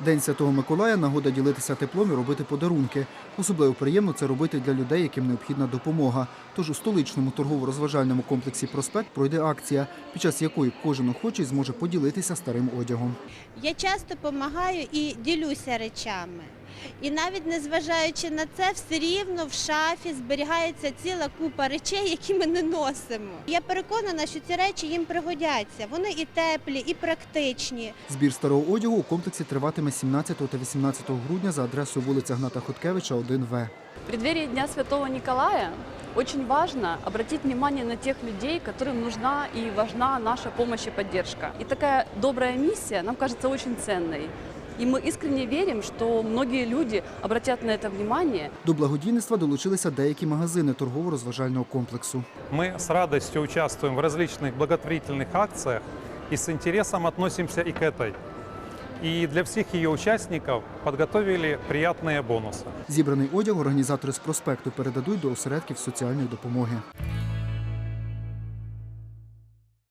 День Святого Миколая нагода ділитися теплом і робити подарунки. Особливо приємно це робити для людей, яким необхідна допомога. Тож у столичному торгово-розважальному комплексі Проспект пройде акція, під час якої кожен охочий зможе поділитися старим одягом. Я часто допомагаю і ділюся речами. І навіть незважаючи на це, все рівно в шафі зберігається ціла купа речей, які ми не носимо. Я переконана, що ці речі їм пригодяться. Вони і теплі, і практичні. Збір старого одягу у комплексі триватиме 17 та 18 грудня за адресою вулиця Гната Хоткевича, 1В. В преддверии Дня Святого Николая очень важно обратить внимание на тех людей, которым нужна и важна наша помощь и поддержка. И такая добрая миссия нам кажется очень ценной. И мы искренне верим, что многие люди обратят на это внимание До благодійництва долучилися деякі магазини торгово-розважального комплексу. Мы с радостью участвуем в различных благотворительных акциях и с интересом относимся и к этой. И для всех ее участников подготовили приятные бонусы. Зібраний одяг організатори з проспекту передадуть до осередків соціальної допомоги.